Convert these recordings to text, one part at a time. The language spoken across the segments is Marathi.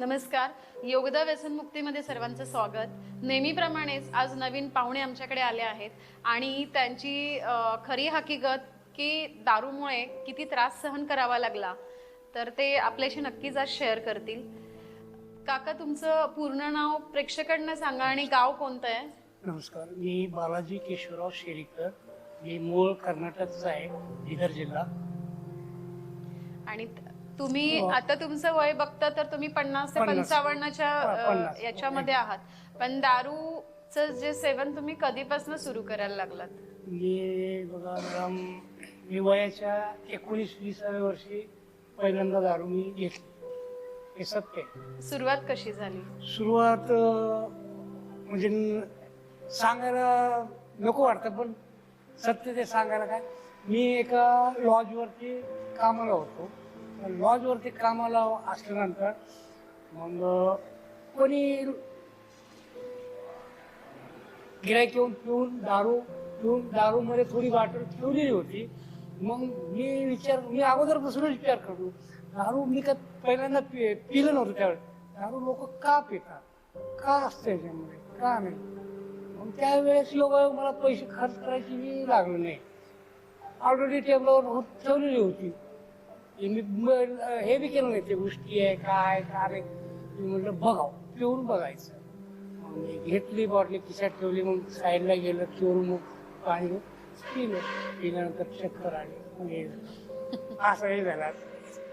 नमस्कार. योगदा व्यसनमुक्तीमध्ये सर्वांचं स्वागत. नेहमीप्रमाणेच आज नवीन पाहुणे आमच्याकडे आले आहेत आणि त्यांची खरी हकीकत की दारूमुळे किती त्रास सहन करावा लागला तर ते आपल्याशी नक्कीच आज शेअर करतील. काका तुमचं पूर्ण नाव प्रेक्षकांना सांगा आणि गाव कोणतं आहे? नमस्कार. मी बालाजी केशवराव शेरीकर. मी मूळ कर्नाटकचा आहे बिदर जिल्हा. आणि तुम्ही हो. आता तुमचं वय बघता तर तुम्ही पन्नास ते पन्नास. पंचावन्नच्या हा, पन्नास. याच्यामध्ये आहात पण दारूचं जे सेवन तुम्ही कधीपासून सुरू करायला लागलात मी बघा राम मी वयाच्या एकोणीस विसाव्या वर्षी पहिल्यांदा दारू मी घेतली हे सत्य आहे. सुरुवात कशी झाली सुरुवात अं, म्हणजे न- सांगायला नको वाटतं पण सत्य ते सांगायला काय मी एका लॉजवरती कामाला होतो लॉजवरती कामाला असल्यानंतर मग कोणी गिरायक येऊन पिऊन दारू पिऊन दारूमध्ये थोडी बाटल ठेवलेली होती. मग मी विचार मी अगोदरपासूनच विचार करतो दारू मी का पहिल्यांदा पि पिलं नव्हतं त्यावेळेस दारू लोक का पितात? का असतं याच्यामध्ये का नाही? मग त्यावेळेस योगा मला पैसे खर्च करायची मी लागलो नाही. ऑलरेडी टेबलावर होत ठेवलेली होती. मी म- हे बी केलं नाही ते गोष्टी आहे काय काय नाही मी म्हटलं बघाव पिऊन बघायचं. मग घेतली बॉटली खिशात ठेवली मग साईडला गेलं चोरून मग पाणी पिलं. पिल्यानंतर चक्कर आली मग हे झालं. असं हे झालं.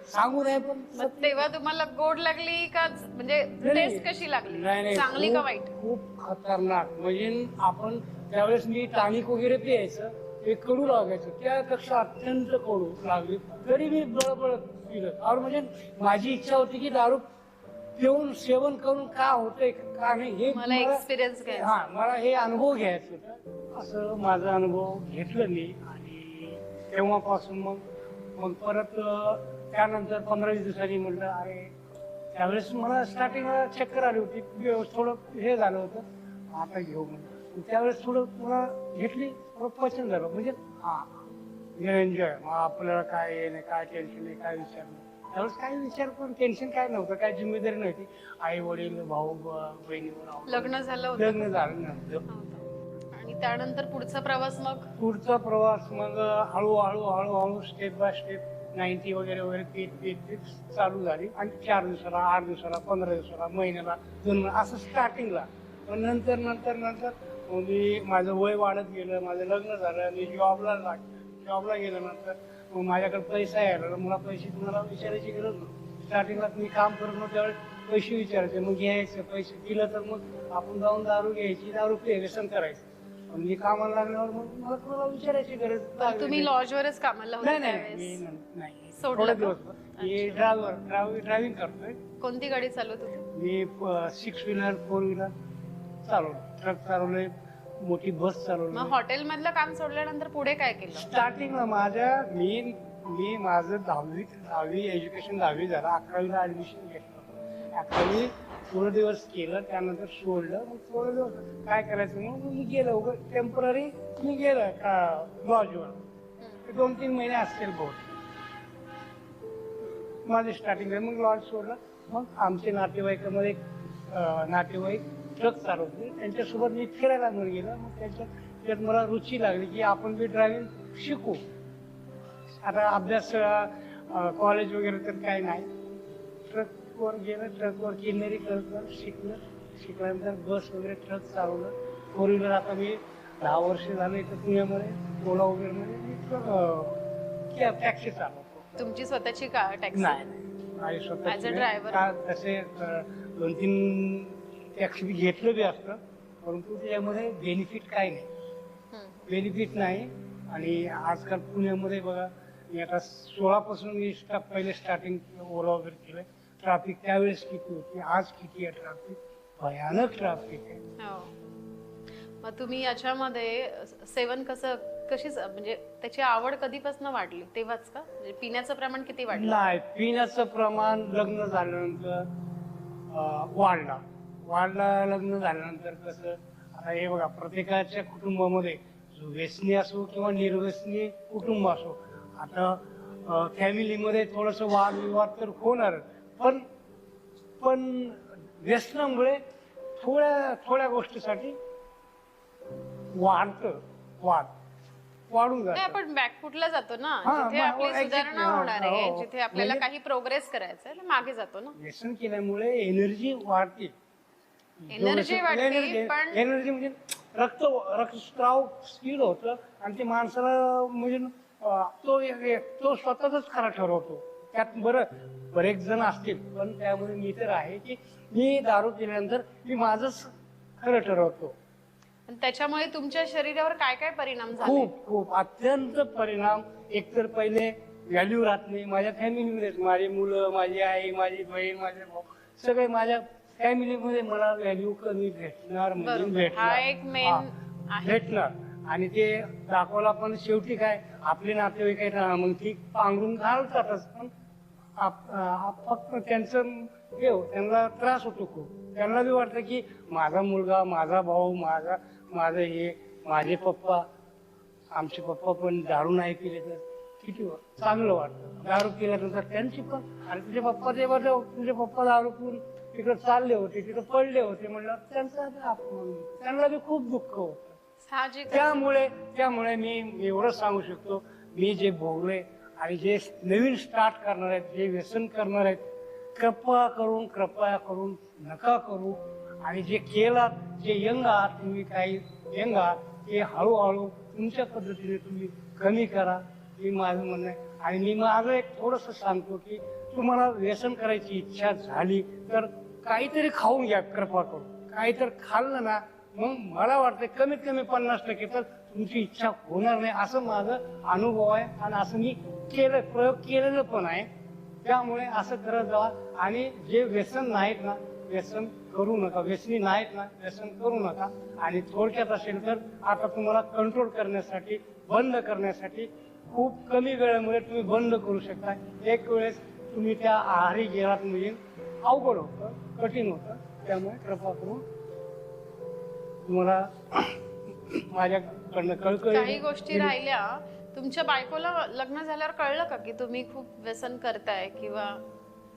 सांगू नाही पण मग तेव्हा तुम्हाला गोड लागली का? म्हणजे टेस्ट कशी लागली? नाही, नाही, चांगली का खूप- वाईट? खूप खतरनाक. म्हणजे आपण त्यावेळेस मी टानिक वगैरे प्यायचं ते कडू लागायचं. त्यापेक्षा अत्यंत कडू लागली. तरी मी बळबळ पिलं और म्हणजे माझी इच्छा होती की दारू पिऊन सेवन करून का होतंय का नाही हे मला एक्सपिरियन्स घ्यायचा. हा मला हे अनुभव घ्यायचं होतं. असं माझा अनुभव घेतलं मी. आणि तेव्हापासून मग मग परत अं, त्यानंतर पंधरा वीस दिवसांनी म्हटलं अरे त्यावेळेस मला स्टार्टिंगला चक्कर आली होती. थोडं हे झालं होतं. आता घेऊ म्हणलं. त्यावेळेस थोडं मला घेतली थोडं पचन झालं. म्हणजे हा. एन्जॉय मग आपल्याला काय हे नाही काय टेन्शन नाही काय विचार नाही. त्यावेळेस काय विचार पण टेन्शन काय नव्हतं काय जिम्मेदारी नव्हती. आई वडील भाऊ ब- बहिणीवर आवडलं. लग्न झालं होतं. लग्न झालं नव्हतं होतं. आणि त्यानंतर पुढचा प्रवास मग? पुढचा प्रवास मग हळूहळू हळूहळू स्टेप बाय स्टेप नाईन्टी वगैरे वगैरे पीत पीत पीत चालू झाली. आणि चार दिवसाला आठ दिवसाला पंधरा दिवसाला महिन्याला दोन महिने असं स्टार्टिंगला पण नंतर नंतर नंतर मग मी माझं वय वाढत गेलं माझं लग्न झालं मी जॉबला लाग जॉबला गेल्यानंतर मग माझ्याकडे पैसा यायला लागला. मला पैसे तुम्हाला विचारायची गरज नव्हती. स्टार्टिंगला मी काम करत नव्हतं त्यावेळेस पैसे विचारायचे. मग घ्यायचे पैसे दिलं तर मग आपण जाऊन दारू घ्यायची दारू पे व्यसन करायचं मी कामाला लागल्यावर मग मला कोणाला विचारायची गरज तुम्ही. लॉजवरच कामाला नाही नाही मी न- नाही. सोडलं का? दिवस मी ड्रायव्हर ड्रायव्हिंग करतोय. कोणती गाडी चालवत होती? मी सिक्स व्हीलर फोर व्हीलर चालवलं. ट्रक चालवलंय मोठी बस मग चालवली हॉटेल मधलं काम सोडल्यानंतर पुढे काय केलं? स्टार्टिंगला माझ्या मी मी माझं दहावी दहावी एज्युकेशन दहावी झालं. अकरावीला ऍडमिशन घेतलं. अकरावी थोडे दिवस केलं त्यानंतर सोडलं. मग थोडे दिवस काय करायचं मग मी गेलो. टेंपररी मी गेलं का लॉजवर दोन तीन महिने असतील बहुत माझे स्टार्टिंग मग लॉज सोडलं. मग आमचे नातेवाईकामध्ये अं, नातेवाईक ट्रक चालवते त्यांच्यासोबत मी फिरायला म्हणून गेलो मग त्यांच्यात त्यात मला रुची लागली की आपण बी ड्रायव्हिंग शिकू. आता अभ्यास कॉलेज वगैरे तर काही नाही. ट्रकवर गेलं ट्रकवर किन्नरी करत करत शिकलं. शिकल्यानंतर बस वगैरे ट्रक चालवलं. फोर व्हीलर आता मी दहा वर्ष झालं इथं पुण्यामध्ये ओला वगैरे मी टॅक्सी चालवतो. तुमची स्वतःची का टॅक्सी? नाही नाही? का तसे दोन तीन टॅक्सी घेतलं बी असतं परंतु त्याच्यामध्ये बेनिफिट काही नाही. बेनिफिट नाही. आणि आजकाल पुण्यामध्ये बघा मी आता सोळापासून मी स्टा पहिले स्टार्टिंग ओला वगैरे केलं ट्रॅफिक त्यावेळेस किती होती? आज किती आहे ट्रॅफिक भयानक ट्रॅफिक आहे. हो. मग तुम्ही याच्यामध्ये सेवन कसं कशी म्हणजे त्याची आवड कधीपासून वाढली? तेव्हाच का? म्हणजे पिण्याचं प्रमाण किती वाढलं? नाही पिण्याचं प्रमाण लग्न झाल्यानंतर वाढला. वाढला लग्न झाल्यानंतर कसं आता हे बघा प्रत्येकाच्या कुटुंबामध्ये जो व्यसनी असो किंवा निर्व्यसनी कुटुंब असो आता फॅमिलीमध्ये थोडस वादविवाद तर होणार पण पण व्यसनामुळे थोड्या थोड्या गोष्टीसाठी वाढतं वाढ वाढून नाही जात आपण बॅकफुटला जातो ना. हा, जिथे मग- आपली exactly, सुधारणा हा, होणार आहे हो. जिथे आपल्याला म्हणजे- काही प्रोग्रेस करायचं आहे मागे जातो ना. व्यसन केल्यामुळे एनर्जी वाढते. एनर्जी वाढते पण एनर्जी म्हणजे रक्त रक्तस्राव स्पीड होतं. आणि ते माणसाला म्हणजे तो तो स्वतःच खरा ठरवतो. त्यात बरं बरेच जण असतील पण त्यामुळे मी तर आहे की मी दारू पिल्यानंतर मी माझंच खरं ठरवतो. त्याच्यामुळे तुमच्या शरीरावर काय काय परिणाम झाले? खूप खूप. अत्यंत परिणाम. एकतर पहिले व्हॅल्यू राहत नाही. माझ्या फॅमिलीमध्ये माझी मुलं माझी आई माझी बहीण माझे भाऊ सगळे माझ्या फॅमिलीमध्ये मला व्हॅल्यू कमी भेटणार म्हणजे बरोबर. भेटणार. हा एक मेन हा, आहे. भेटणार. आणि ते दाखवला पण शेवटी काय आपले नातेवाईक आहेत ना मग ती पांघरून घालतातच पण आप- आप- फक्त त्यांचं हे हो, त्यांना त्रास होतो खूप. त्यांना बी वाटतं की माझा मुलगा माझा भाऊ माझा माझं हे माझे पप्पा आमचे पप्पा पण दारू नाही पिले तर किती वा- चांगलं वाटतं. दारू पिल्यानंतर त्यांची पण आणि तुझे पप्पा ते बरं तुझे पप्पा दारू पिऊन तिकडे चालले होते तिकडे पडले होते म्हणलं त्यांचं त्यांना बी खूप दुःख होतं. साहजिक. त्यामुळे त्यामुळे मी एवढं सांगू शकतो मी जे भोगले आणि जे नवीन स्टार्ट करणार आहेत जे व्यसन करणार आहेत कृपा करून कृपया करून नका करू. आणि जे केलात जे यंग आहात तुम्ही काही यंग आहात ते हळूहळू तुमच्या पद्धतीने तुम्ही कमी करा हे माझं म्हणणं आहे. आणि मी माझं एक थोडस सांगतो की तुम्हाला व्यसन करायची इच्छा झाली तर काहीतरी खाऊन घ्या कृपा करून. काहीतरी खाल्लं ना मग मला वाटतं कमीत कमी पन्नास टक्के तर तुमची इच्छा होणार नाही. असं माझं अनुभव आहे आणि असं मी केलं प्रयोग केलेलं पण आहे. त्यामुळे असं करत जावा आणि जे व्यसन नाहीत ना व्यसन करू नका. व्यसनी नाहीत ना व्यसन करू नका. आणि थोडक्यात असेल तर आता तुम्हाला कंट्रोल करण्यासाठी बंद करण्यासाठी खूप कमी वेळेमुळे तुम्ही बंद करू शकता. एक वेळेस तुम्ही त्या आहारी गेलात म्हणजे अवघड होतं कठीण होतं. त्यामुळे कृपा करून तुम्हाला माझ्याकडनं काही कळकळी गोष्टी राहिल्या. तुमच्या बायकोला लग्न झाल्यावर कळलं का की तुम्ही खूप व्यसन करताय किंवा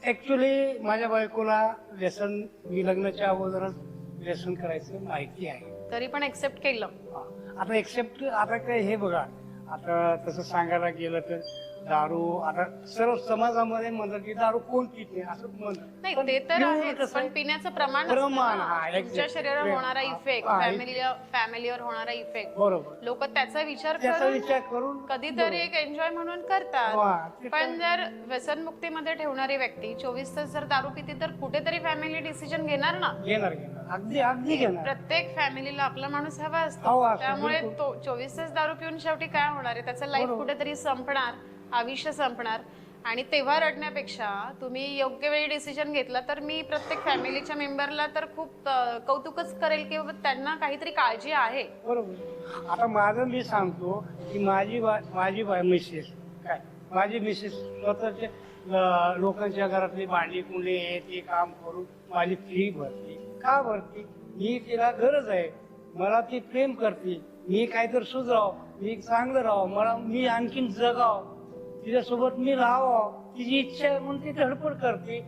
ऍक्च्युली माझ्या बायकोला व्यसन मी लग्नाच्या अगोदरच व्यसन करायचं माहिती आहे. तरी पण एक्सेप्ट केलं. हा. आता एक्सेप्ट आता काय हे बघा. आता तसं सांगायला गेलं तर दारू आता सर्व समाजामध्ये म्हणतात की दारू कोण पित नाही असं म्हणतात नाही ते तर एवढं आहे कसं पण? पिण्याचं प्रमाण असतं प्रमाण, ना. तुमच्या exact. शरीरावर होणारा इफेक्ट हा, फॅमिलीला फॅमिलीवर होणारा इफेक्ट बरोबर. लोक त्याचा विचार त्याचा करून विचार करून कधीतरी एक एन्जॉय म्हणून करतात. ते पण जर व्यसनमुक्तीमध्ये ठेवणारी व्यक्ती चोवीस तास जर दारू पिते तर कुठेतरी फॅमिली डिसिजन घेणार ना? घेणार घेणार. अगदी अगदी घेणार. प्रत्येक फॅमिलीला आपला माणूस हवा हवा असतो असतो, त्यामुळे बिलकुल. तो चोवीस तास दारू पिऊन शेवटी काय होणार आहे? त्याचं लाईफ बरोबर. कुठेतरी संपणार. आयुष्य संपणार आणि तेव्हा रडण्यापेक्षा तुम्ही योग्य वेळी डिसिजन घेतला तर मी प्रत्येक फॅमिलीच्या मेंबरला तर खूप कौतुकच करेल की बाबा त्यांना काहीतरी काळजी आहे. बरोबर. आता माझं मी सांगतो की माझी बा माझी बा मिसेस काय? माझी मिसेस स्वतःच्या लोकांच्या घरातली भांडी कुंडे हे ते काम करून माझी फी भरते. का भरते? मी तिला गरज आहे. मला ती प्रेम करते. मी काहीतरी सुधराव. मी चांगलं राहावं. मला मी आणखीन जगाव. तिच्यासोबत मी राहावं तिची इच्छा आहे म्हणून ती धडपड करते.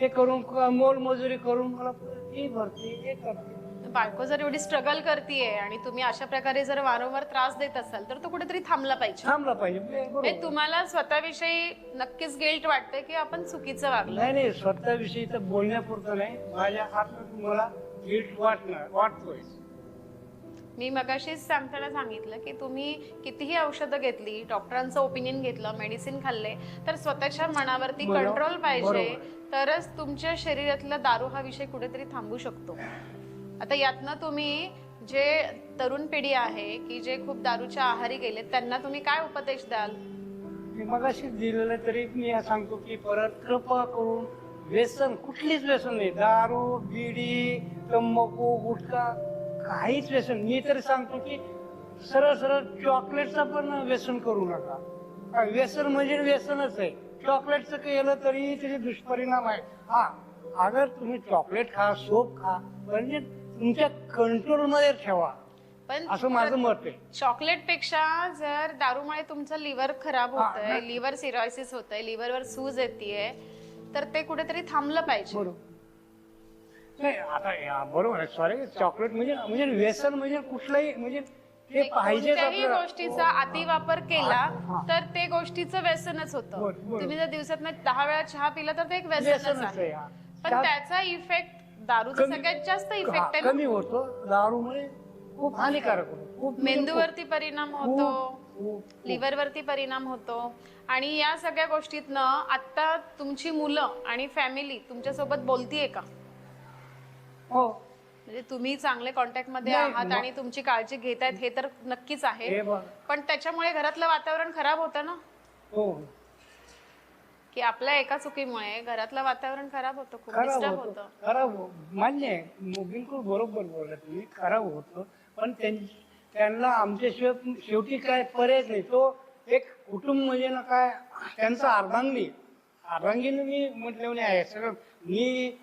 ते करून मोल मजुरी करून मला फी भरते हे करते. बायको जर एवढी स्ट्रगल करतीये आणि तुम्ही अशा प्रकारे जर वारंवार त्रास देत असाल तर तो कुठेतरी थांबला पाहिजे. थांबला पाहिजे म्हणजे बरोबर. तुम्हाला स्वतःविषयी नक्कीच गिल्ट वाटतंय की आपण चुकीचं वागलो? नाही नाही स्वतःविषयी तर बोलण्यापुरतं नाही. माझ्या हातात मला गिल्ट वाटणार वाटतोय. मी मगाशीच सांगताना सांगितलं की तुम्ही कितीही औषधं घेतली डॉक्टरांचं ओपिनियन घेतलं मेडिसिन खाल्ले तर स्वतःच्या मनावरती. कंट्रोल पाहिजे. तरच तुमच्या शरीरातला दारू हा विषय कुठेतरी थांबू शकतो आता यातनं तुम्ही जे तरुण पिढी आहे की जे खूप दारूच्या आहारी गेले त्यांना तुम्ही काय उपदेश द्याल मी मगाशी दिलेलं तरी मी सांगतो की परत कृपा करून व्यसन कुठलीच व्यसन नाही दारू बिडी तंबाखू गुटखा काहीच व्यसन. मी तरी सांगतो की सरळ सरळ चॉकलेटचं पण व्यसन करू नका. व्यसन म्हणजे व्यसनच आहे. चॉकलेटचं केलं तरी त्याचे दुष्परिणाम आहे हा अगर तुम्ही चॉकलेट खा सोप खा म्हणजे तुमच्या कंट्रोलमध्ये ठेवा. पण असं माझं मत आहे. चॉकलेटपेक्षा जर दारूमुळे तुमचं लिव्हर खराब हा, होतंय नाही. लिव्हर सिरॉसिस होतंय लिव्हरवर सूज येते तर ते कुठेतरी थांबलं पाहिजे. नाही आता या- बरोबर आहे. सॉरी चॉकलेट म्हणजे म्हणजे व्यसन म्हणजे कुठलंही म्हणजे ते पाहिजेच कोणत्याही आपल्याला गोष्टीचा अतिवापर केला. तर ते गोष्टीचं व्यसनच होतं. तुम्ही जर दिवसात दहा वेळा चहा पिला तर ते एक व्यसनच व्यसनच आहे आहे. हा. पण त्या- त्याचा इफेक्ट दारूचा कमी- सगळ्यात जास्त हा, इफेक्ट आहे कमी होतो. दारूमुळे खूप हानिकारक होतो. खूप म्हणजे मेंदूवरती परिणाम होतो. खूप- खूप- लिव्हरवरती परिणाम होतो. आणि या सगळ्या गोष्टीतनं आता तुमची मुलं आणि फॅमिली तुमच्यासोबत बोलतीये का? हो. म्हणजे तुम्ही चांगले कॉन्टॅक्टमध्ये नाही, आहात आणि तुमची काळजी घेतायत हे तर नक्कीच आहे. हे बघ. पण त्याच्यामुळे घरातलं वातावरण खराब होतं ना? हो. की आपल्या एका चुकीमुळे घरातलं वातावरण खराब होतं खूप खराब डिस्टर्ब होतो. होतं. खराब हो मान्य आहे. बिलकुल बरोबर बोलला तुम्ही. खराब होतो. पण त्यां- त्यांना आमच्याशिवाय शेवटी काय पर्याय नाही. तो एक कुटुंब म्हणजे ना काय त्यांचा अर्धांगी अर्धांगीने मी म्हटलं आहे. सगळं मी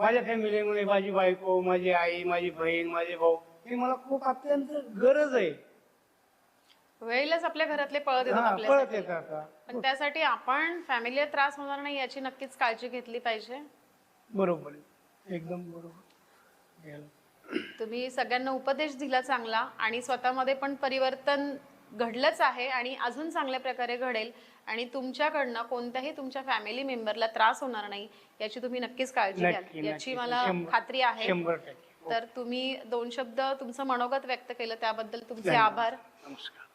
माझ्या फॅमिलीमध्ये माझी बायको माझी आई माझी बहीण माझे भाऊ हे मला खूप अत्यंत गरज आहे. वेळेलाच आपल्या घरातले पळत येतात हा पळत आपल्यासाठी येतात आता पण त्यासाठी आपण फॅमिलीला त्रास होणार नाही याची नक्कीच काळजी घेतली पाहिजे. बरोबर आहे. एकदम बरोबर. तुम्ही सगळ्यांना उपदेश दिला चांगला आणि स्वतःमध्ये पण परिवर्तन घडलंच आहे आणि अजून चांगल्या प्रकारे घडेल आणि तुमच्याकडनं कोणत्याही तुमच्या फॅमिली मेंबरला त्रास होणार नाही याची तुम्ही नक्कीच काळजी घ्याल याची. मला खात्री आहे. तर तुम्ही दोन शब्द तुमचं मनोगत व्यक्त केलं त्याबद्दल तुमचे. आभार नमस्कार